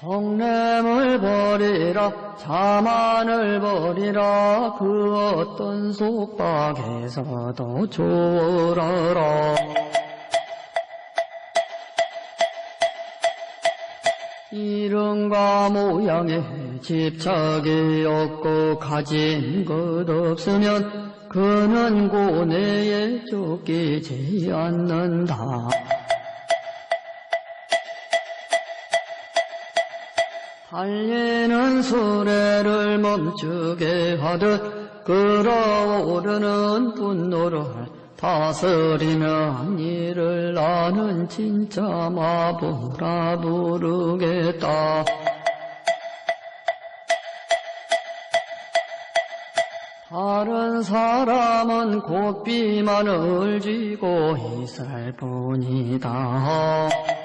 성냄을 버리라 자만을 버리라 그 어떤 속박에서도 졸아라 이름과 모양에 집착이 없고 가진 것 없으면 그는 고뇌에 쫓기지 않는다. 달리는 수레를 멈추게 하듯 끌어오르는 분노를 다스리는 일을 나는 진짜 마부라 부르겠다. 다른 사람은 고삐만을 쥐고 있을 뿐이다.